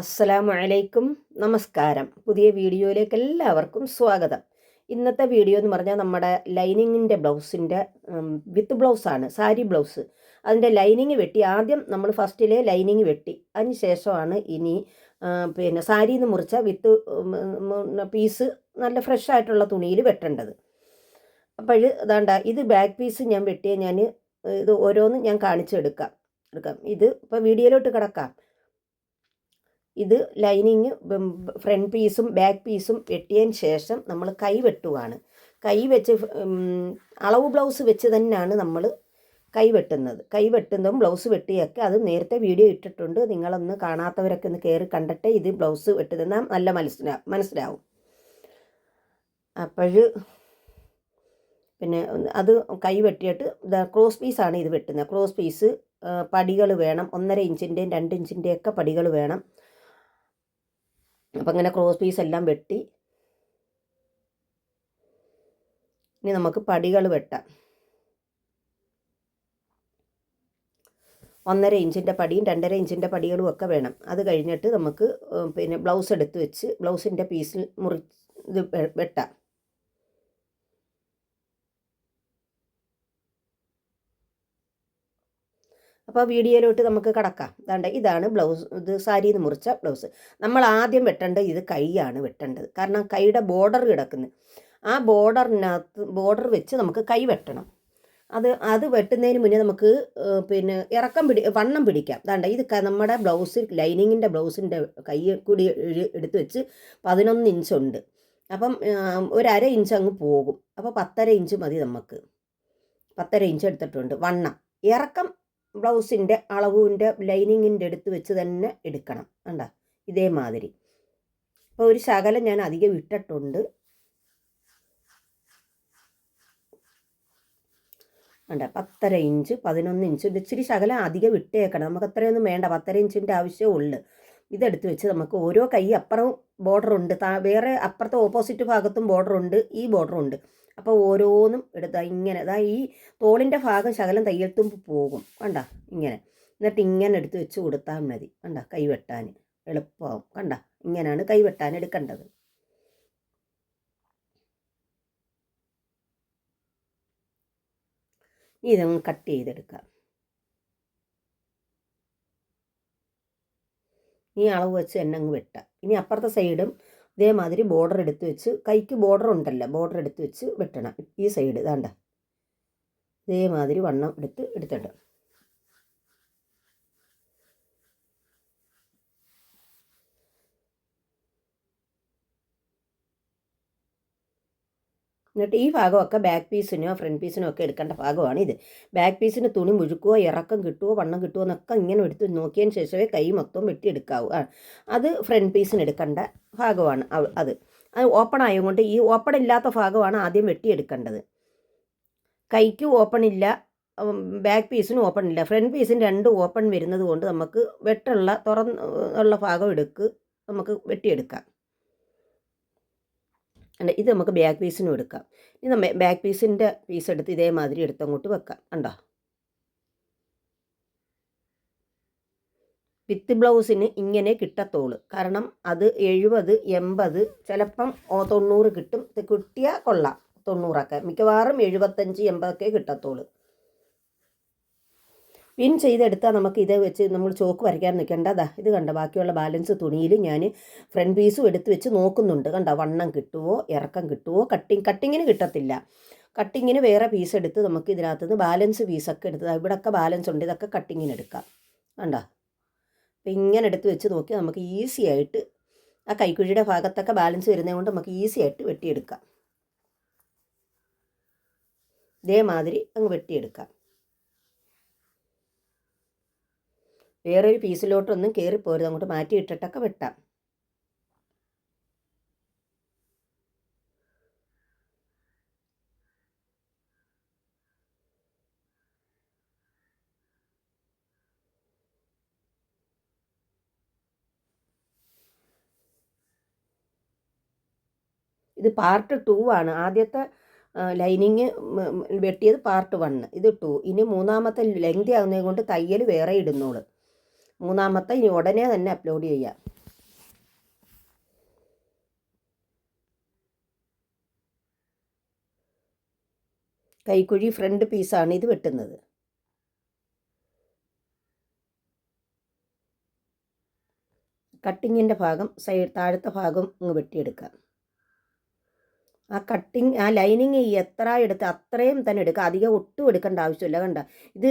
അസ്സലാമു അലൈക്കും നമസ്കാരം. പുതിയ വീഡിയോയിലേക്ക് എല്ലാവർക്കും സ്വാഗതം. ഇന്നത്തെ വീഡിയോ എന്ന് പറഞ്ഞാൽ നമ്മുടെ ലൈനിങ്ങിന്റെ ബ്ലൗസിന്റെ വിത്ത് ബ്ലൗസാണ് സാരി ബ്ലൗസ്. അതിന്റെ ലൈനിങ് വെട്ടി ആദ്യം നമ്മൾ ഫസ്റ്റിലെ ലൈനിങ് വെട്ടി. അതിന് ശേഷമാണ് ഇനി പിന്നെ സാരിയിൽ നിന്ന് മുറിച്ച വിത്ത് പീസ് നല്ല ഫ്രഷ് ആയിട്ടുള്ള തുണിയിൽ വെട്ടേണ്ടത്. അപ്പോൾ ഇതാണ്ട ഇത് ബാക്ക് പീസ് ഞാൻ വെട്ടിയ ഞാൻ ഇത് ഓരോന്നും ഞാൻ കാണിച്ചെടുക്കാം എടുക്കാം. ഇത് ഇപ്പോൾ വീഡിയോയിലോട്ട് കിടക്കാം. ഇത് ലൈനിങ് ഫ്രണ്ട് പീസും ബാക്ക് പീസും വെട്ടിയതിന് ശേഷം നമ്മൾ കൈ വെട്ടുവാണ്. കൈ വെച്ച് അളവ് ബ്ലൗസ് വെച്ച് തന്നെയാണ് നമ്മൾ കൈ വെട്ടുന്നത്. കൈ വെട്ടുന്നതും ബ്ലൗസ് വെട്ടിയൊക്കെ അത് നേരത്തെ വീഡിയോ ഇട്ടിട്ടുണ്ട്. നിങ്ങളൊന്ന് കാണാത്തവരൊക്കെ ഒന്ന് കയറി കണ്ടിട്ട് ഇത് ബ്ലൗസ് വെട്ടുന്ന നല്ല മനസ്സിലാ മനസ്സിലാവും. അപ്പോൾ പിന്നെ അത് കൈ വെട്ടിയിട്ട് ക്രോസ് പീസാണ് ഇത് വെട്ടുന്നത്. ക്രോസ് പീസ് പടികൾ വേണം. ഒന്നര ഇഞ്ചിന്റെയും രണ്ട് ഇഞ്ചിന്റെയും ഒക്കെ പടികൾ വേണം. അപ്പം ഇങ്ങനെ ക്രോസ് പീസ് എല്ലാം വെട്ടി. ഇനി നമുക്ക് പടികൾ വെട്ടാം. ഒന്നര ഇഞ്ചിന്റെ പടിയും രണ്ടര ഇഞ്ചിന്റെ പടികളും ഒക്കെ വേണം. അത് കഴിഞ്ഞിട്ട് നമുക്ക് പിന്നെ ബ്ലൗസ് എടുത്ത് വെച്ച് ബ്ലൗസിന്റെ പീസിൽ മുറി ഇത് വെട്ടാം. അപ്പോൾ വീഡിയോയിലോട്ട് നമുക്ക് കടക്കാം. അതാണ്ട് ഇതാണ് ബ്ലൗസ് ഇത് സാരിയിൽ നിന്ന് മുറിച്ച ബ്ലൗസ്. നമ്മൾ ആദ്യം വെട്ടേണ്ടത് ഇത് കൈയാണ് വെട്ടേണ്ടത്. കാരണം കൈയുടെ ബോർഡർ കിടക്കുന്നത് ആ ബോർഡറിനകത്ത് ബോർഡർ വെച്ച് നമുക്ക് കൈ വെട്ടണം. അത് അത് വെട്ടുന്നതിന് മുന്നേ നമുക്ക് പിന്നെ ഇറക്കം പിടി വണ്ണം പിടിക്കാം. അതാണ്ട് ഇത് നമ്മുടെ ബ്ലൗസ് ലൈനിങ്ങിന്റെ ബ്ലൗസിന്റെ കൈ കൂടി എടുത്ത് വെച്ച് പതിനൊന്ന് ഇഞ്ചുണ്ട് അപ്പം ഒരര ഇഞ്ച് അങ്ങ് പോകും. അപ്പോൾ പത്തര ഇഞ്ച് മതി നമുക്ക്. പത്തര ഇഞ്ച് എടുത്തിട്ടുണ്ട് വണ്ണം. ഇറക്കം ബ്ലൗസിന്റെ അളവിന്റെ ലൈനിങ്ങിന്റെ അടുത്ത് വെച്ച് തന്നെ എടുക്കണം. കണ്ട? ഇതേമാതിരി. അപ്പോൾ ഒരു ശകലം ഞാൻ അധികം ഇട്ടിട്ടുണ്ട്. വേണ്ട പത്തര ഇഞ്ച് പതിനൊന്ന് ഇഞ്ച്. ഇച്ചിരി ശകലം അധികം ഇട്ടേക്കണം. നമുക്ക് അത്രയൊന്നും വേണ്ട. പത്തര ഇഞ്ചിന്റെ ആവശ്യമേ ഉള്ളൂ. ഇതെടുത്ത് വെച്ച് നമുക്ക് ഓരോ കൈ അപ്പുറവും ബോർഡർ ഉണ്ട്. താ വേറെ അപ്പുറത്തെ ഓപ്പോസിറ്റ് ഭാഗത്തും ബോർഡർ ഉണ്ട്. ഈ ബോർഡർ ഉണ്ട്. അപ്പോൾ ഓരോന്നും എടുത്താൽ ഇങ്ങനെ അതാ ഈ തോളിന്റെ ഭാഗം ശകലം തയ്യൽ തുമ്പ് പോകും. കണ്ട? ഇങ്ങനെ. എന്നിട്ട് ഇങ്ങനെ എടുത്ത് വെച്ച് കൊടുത്താൽ മതി. കണ്ട? കൈവെട്ടാൻ എളുപ്പമാവും കണ്ട? ഇങ്ങനെയാണ് കൈവെട്ടാൻ എടുക്കേണ്ടത്. ഇതൊന്ന് കട്ട് ചെയ്തെടുക്കാം. ഈ അളവ് വെച്ച് തന്നെ അങ്ങ് വെട്ടാം. ഇനി അപ്പുറത്തെ സൈഡും ഇതേമാതിരി ബോർഡർ എടുത്ത് വെച്ച് കൈക്ക് ബോർഡർ ഉണ്ടല്ലോ ബോർഡർ എടുത്ത് വെച്ച് വെട്ടണം. ഈ സൈഡ് ഇതാണ്ട. ഇതേമാതിരി വണ്ണം എടുത്ത് എടുത്തിട്ട് എന്നിട്ട് ഈ ഭാഗമൊക്കെ ബാക്ക് പീസിനോ ഫ്രണ്ട് പീസിനോ ഒക്കെ എടുക്കേണ്ട ഭാഗമാണ് ഇത്. ബാക്ക് പീസിന് തുണി മുഴുക്കുവോ ഇറക്കം കിട്ടുമോ വണ്ണം കിട്ടുമോ എന്നൊക്കെ ഇങ്ങനെ എടുത്ത് നോക്കിയതിന് ശേഷമേ കൈ മൊത്തം വെട്ടിയെടുക്കാവൂ. അത് ഫ്രണ്ട് പീസിന് എടുക്കേണ്ട ഭാഗമാണ് അത്. അത് ഓപ്പൺ ആയതുകൊണ്ട് ഈ ഓപ്പൺ ഇല്ലാത്ത ഭാഗമാണ് ആദ്യം വെട്ടിയെടുക്കേണ്ടത്. കൈക്ക് ഓപ്പൺ ഇല്ല ബാക്ക് പീസിനും ഓപ്പൺ ഇല്ല. ഫ്രണ്ട് പീസിന് രണ്ട് ഓപ്പൺ വരുന്നത് കൊണ്ട് നമുക്ക് വെട്ടുള്ള തുറന്ന് ഉള്ള ഭാഗം എടുക്ക് നമുക്ക് വെട്ടിയെടുക്കാം. അല്ല ഇത് നമുക്ക് ബാക്ക് പീസിനും എടുക്കാം. ഇത് നമ്മ ബാക്ക് പീസിന്റെ പീസ് എടുത്ത് ഇതേമാതിരി എടുത്ത് അങ്ങോട്ട് വെക്കാം. കണ്ടോ? വിത്ത് ബ്ലൗസിന് ഇങ്ങനെ കിട്ടത്തോൾ. കാരണം അത് എഴുപത് എൺപത് ചിലപ്പം തൊണ്ണൂറ് കിട്ടും. കിട്ടിയാൽ കൊള്ളാം. തൊണ്ണൂറൊക്കെ. മിക്കവാറും എഴുപത്തഞ്ച് എൺപതൊക്കെ കിട്ടത്തോൾ. പിൻ ചെയ്തെടുത്താൽ നമുക്ക് ഇത് വെച്ച് നമ്മൾ ചോക്ക് വരയ്ക്കാൻ നിൽക്കേണ്ട. അതാ ഇത് കണ്ട? ബാക്കിയുള്ള ബാലൻസ് തുണിയിൽ ഞാൻ ഫ്രണ്ട് പീസും എടുത്ത് വെച്ച് നോക്കുന്നുണ്ട്. കണ്ട? വണ്ണം കിട്ടുമോ ഇറക്കം കിട്ടുമോ കട്ടിങ് കട്ടിങ്ങിന് കിട്ടത്തില്ല. കട്ടിങ്ങിന് വേറെ പീസ് എടുത്ത് നമുക്ക് ഇതിനകത്ത് നിന്ന് ബാലൻസ് പീസൊക്കെ എടുത്ത് ഇവിടെയൊക്കെ ബാലൻസ് ഉണ്ട്. ഇതൊക്കെ കട്ടിങ്ങിന് എടുക്കാം. കണ്ടോ? അപ്പം ഇങ്ങനെ എടുത്ത് വെച്ച് നോക്കി നമുക്ക് ഈസി ആയിട്ട് ആ കൈക്കുഴിയുടെ ഭാഗത്തൊക്കെ ബാലൻസ് വരുന്നത് കൊണ്ട് നമുക്ക് ഈസി ആയിട്ട് വെട്ടിയെടുക്കാം. ഇതേമാതിരി അങ്ങ് വെട്ടിയെടുക്കാം. വേറൊരു പീസിലോട്ടൊന്നും കയറിപ്പോരുത് അങ്ങോട്ട് മാറ്റി ഇട്ടിട്ടൊക്കെ വെട്ടാം. ഇത് പാർട്ട് ടു ആണ്. ആദ്യത്തെ ലൈനിങ് വെട്ടിയത് പാർട്ട് വണ്ണ്. ഇത് ടു. ഇനി മൂന്നാമത്തെ ലെങ്തി ആകുന്നത് കൊണ്ട് തയ്യൽ വേറെ ഇടുന്നോൾ. മൂന്നാമത്തെ ഇനി ഉടനെ തന്നെ അപ്ലോഡ് ചെയ്യാം. കൈക്കുഴി ഫ്രണ്ട് പീസാണ് ഇത് വെട്ടുന്നത്. കട്ടിങ്ങിന്റെ ഭാഗം സൈഡ് താഴത്തെ ഭാഗം ഇങ്ങ് വെട്ടിയെടുക്കാം. ആ കട്ടിങ് ആ ലൈനിങ് എത്ര എടുത്ത് അത്രയും തന്നെ എടുക്കുക. അധികം ഒട്ടും എടുക്കേണ്ട ആവശ്യമില്ല കണ്ട? ഇത്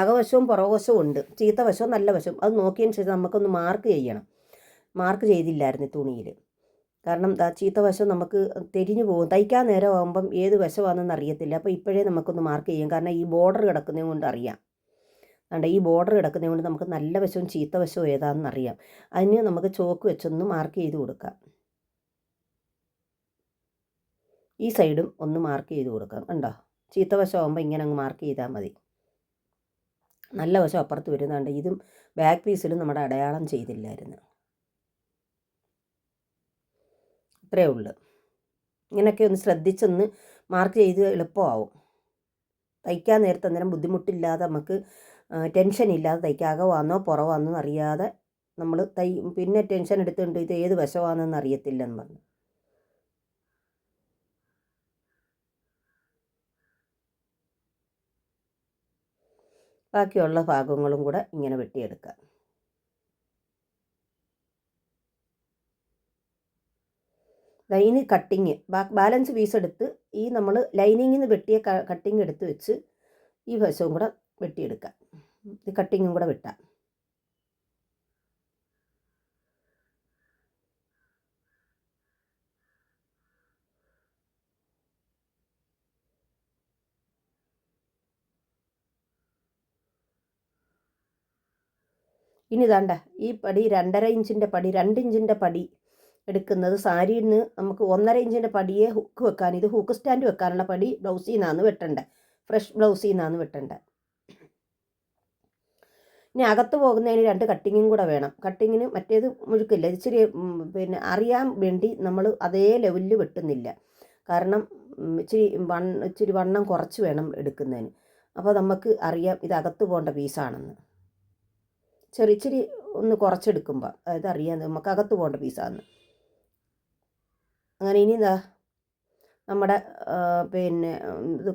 അകവശവും പുറകുവശവും ഉണ്ട്. ചീത്ത വശവും നല്ല വശവും. അത് നോക്കിയതിന് ശേഷം നമുക്കൊന്ന് മാർക്ക് ചെയ്യണം. മാർക്ക് ചെയ്തില്ലായിരുന്നു തുണിയിൽ. കാരണം ചീത്ത വശം നമുക്ക് തിരിഞ്ഞു പോകും. തയ്ക്കാൻ നേരം ആകുമ്പം ഏത് വശമാണെന്ന് അറിയത്തില്ല. അപ്പോൾ ഇപ്പോഴേ നമുക്കൊന്ന് മാർക്ക് ചെയ്യാം. കാരണം ഈ ബോർഡർ കിടക്കുന്നത് കൊണ്ട് അറിയാം. കണ്ട? ഈ ബോർഡർ കിടക്കുന്നത് കൊണ്ട് നമുക്ക് നല്ല വശവും ചീത്ത വശവും ഏതാണെന്ന് അറിയാം. അതിന് നമുക്ക് ചോക്ക് വെച്ചൊന്ന് മാർക്ക് ചെയ്ത് കൊടുക്കാം. ഈ സൈഡും ഒന്ന് മാർക്ക് ചെയ്ത് കൊടുക്കാം കണ്ടോ? ചീത്ത വശമാകുമ്പോൾ ഇങ്ങനെ അങ്ങ് മാർക്ക് ചെയ്താൽ മതി. നല്ല വശം അപ്പുറത്ത് വരുന്നുണ്ട്. ഇതും ബാക്ക് പീസിലും നമ്മുടെ അടയാളം ചെയ്തില്ലായിരുന്നു. ഇത്രയേ ഉള്ളൂ. ഇങ്ങനെയൊക്കെ ഒന്ന് ശ്രദ്ധിച്ചൊന്ന് മാർക്ക് ചെയ്ത് എളുപ്പമാവും. തയ്ക്കാൻ നേരത്തെ അന്നേരം ബുദ്ധിമുട്ടില്ലാതെ നമുക്ക് ടെൻഷൻ ഇല്ലാതെ തയ്ക്കാകെ വന്നോ പുറവാന്നോ അറിയാതെ നമ്മൾ തൈ പിന്നെ ടെൻഷൻ എടുത്തുകൊണ്ട് ഇത് ഏത് വശമാണെന്ന് അറിയത്തില്ലെന്ന് പറഞ്ഞു. ബാക്കിയുള്ള ഭാഗങ്ങളും കൂടെ ഇങ്ങനെ വെട്ടിയെടുക്കാം. ഇനി കട്ടിങ് ബാലൻസ് പീസ് എടുത്ത് ഈ നമ്മൾ ലൈനിങ്ങിൽ നിന്ന് വെട്ടിയ കട്ടിങ് എടുത്ത് വെച്ച് ഈ വശവും കൂടെ വെട്ടിയെടുക്കാം. ഈ കട്ടിങ്ങും കൂടെ വെട്ടാം. ഇനി ഇതാണ്ട ഈ പടി രണ്ടര ഇഞ്ചിന്റെ പടി രണ്ട് ഇഞ്ചിന്റെ പടി എടുക്കുന്നത് സാരിയിൽ നിന്ന് നമുക്ക് ഒന്നര ഇഞ്ചിന്റെ പടിയെ ഹുക്ക് വെക്കാൻ ഇത് ഹുക്ക് സ്റ്റാൻഡ് വെക്കാനുള്ള പടി ബ്ലൗസിൽ നിന്നാണ് വെട്ടേണ്ടത് ഫ്രഷ് ബ്ലൗസിൽ നിന്നാണ് വെട്ടേണ്ടത് ഇനി അകത്ത് പോകുന്നതിന് രണ്ട് കട്ടിങ്ങും കൂടെ വേണം കട്ടിങ്ങിന് മറ്റേത് മുഴുക്കില്ല ഇച്ചിരി പിന്നെ അറിയാൻ വേണ്ടി നമ്മൾ അതേ ലെവലിൽ വെട്ടുന്നില്ല കാരണം ഇച്ചിരി വണ്ണം ഇച്ചിരി വണ്ണം കുറച്ച് വേണം എടുക്കുന്നതിന്. അപ്പോൾ നമുക്ക് അറിയാം ഇത് അകത്ത് പോകേണ്ട പീസാണെന്ന് ചെറിയ ഇച്ചിരി ഒന്ന് കുറച്ചെടുക്കുമ്പോൾ അതായത് അറിയാൻ നമുക്കകത്ത് പോകേണ്ട പീസാന്ന്. അങ്ങനെ ഇനി എന്താ നമ്മുടെ പിന്നെ ഇത്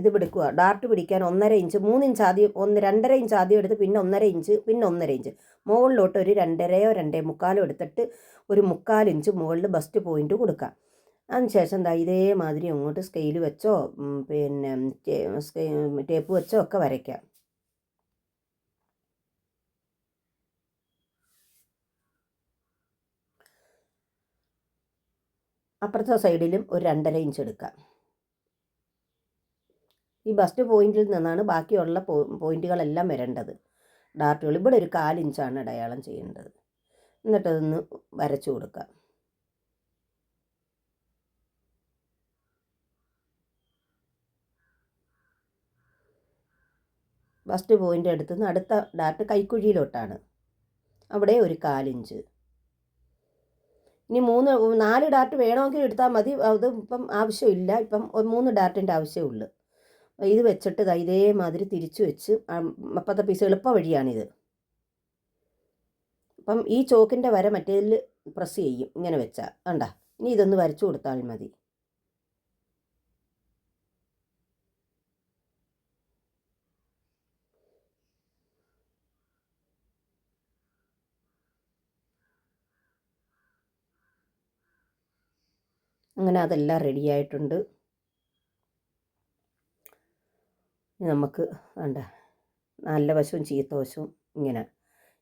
ഇത് പിടിക്കുക. ഡാർട്ട് പിടിക്കാൻ ഒന്നര ഇഞ്ച് മൂന്ന് ഇഞ്ച് ആദ്യം ഒന്ന് രണ്ടര ഇഞ്ച് ആദ്യം എടുത്ത് പിന്നെ ഒന്നര ഇഞ്ച് പിന്നെ ഒന്നര ഇഞ്ച്. മുകളിലോട്ട് ഒരു രണ്ടരയോ രണ്ടേ മുക്കാലോ എടുത്തിട്ട് ഒരു മുക്കാൽ ഇഞ്ച് മുകളിൽ ബസ്റ്റ് പോയിന്റ് കൊടുക്കാം അതിനുശേഷം എന്താ ഇതേമാതിരി അങ്ങോട്ട് സ്കെയിൽ വെച്ചോ പിന്നെ ടേപ്പ് വെച്ചോ ഒക്കെ വരയ്ക്കാം അപ്പുറത്തെ സൈഡിലും ഒരു രണ്ടര ഇഞ്ച് എടുക്കാം. ഈ ബസ്റ്റ് പോയിന്റിൽ നിന്നാണ് ബാക്കിയുള്ള പോയിന്റുകളെല്ലാം വരേണ്ടത്. ഡാർട്ടുകൾ ഇവിടെ ഒരു കാലിഞ്ചാണ് അടയാളം ചെയ്യേണ്ടത്. എന്നിട്ടതൊന്ന് വരച്ചു കൊടുക്കാം. ബസ്റ്റ് പോയിന്റ് എടുത്തുനിന്ന് അടുത്ത ഡാർട്ട് കൈക്കുഴിയിലോട്ടാണ്. അവിടെ ഒരു കാലിഞ്ച് ഇനി മൂന്ന് നാല് ഡാർട്ട് വേണമെങ്കിൽ എടുത്താൽ മതി. അത് ഇപ്പം ആവശ്യമില്ല. ഇപ്പം മൂന്ന് ഡാർട്ടിന്റെ ആവശ്യമുള്ളൂ ഇത് വെച്ചിട്ട് ഇതേമാതിരി തിരിച്ചു വെച്ച് അപ്പത്തെ പീസ് എളുപ്പ വഴിയാണിത്. അപ്പം ഈ ചോക്കിന്റെ വര മറ്റേതിൽ പ്രസ് ചെയ്യും. ഇങ്ങനെ വെച്ചാൽ. കണ്ട? ഇനി ഇതൊന്ന് വരച്ചു കൊടുത്താൽ മതി. അങ്ങനെ അതെല്ലാം റെഡി ആയിട്ടുണ്ട്. നമുക്ക് വേണ്ട നല്ല വശവും ചീത്ത വശവും ഇങ്ങനെ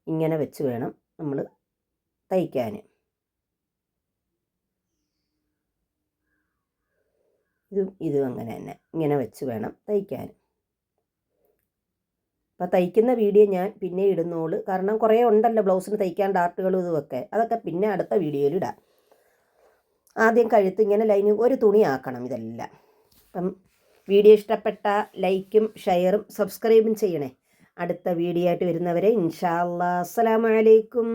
ഇങ്ങനെ വെച്ച് വേണം നമ്മൾ തയ്ക്കാൻ. ഇതും ഇതും അങ്ങനെ തന്നെ ഇങ്ങനെ വെച്ച് വേണം തയ്ക്കാൻ. അപ്പോൾ തയ്ക്കുന്ന വീഡിയോ ഞാൻ പിന്നെ ഇടുന്നോളൂ കാരണം കുറേ ഉണ്ടല്ലോ ബ്ലൗസിന് തയ്ക്കാൻ ഡാർട്ടുകളും ഇതുമൊക്കെ അതൊക്കെ പിന്നെ അടുത്ത വീഡിയോയിൽ ഇടാം. ആദ്യം കഴുത്ത് ഇങ്ങനെ ലൈന് ഒരു തുണിയാക്കണം ഇതെല്ലാം. അപ്പം വീഡിയോ ഇഷ്ടപ്പെട്ട ലൈക്കും ഷെയറും സബ്സ്ക്രൈബും ചെയ്യണേ. അടുത്ത വീഡിയോ ആയിട്ട് വരുന്നവരെ ഇൻഷാ അല്ലാ അസ്സലാമലൈക്കും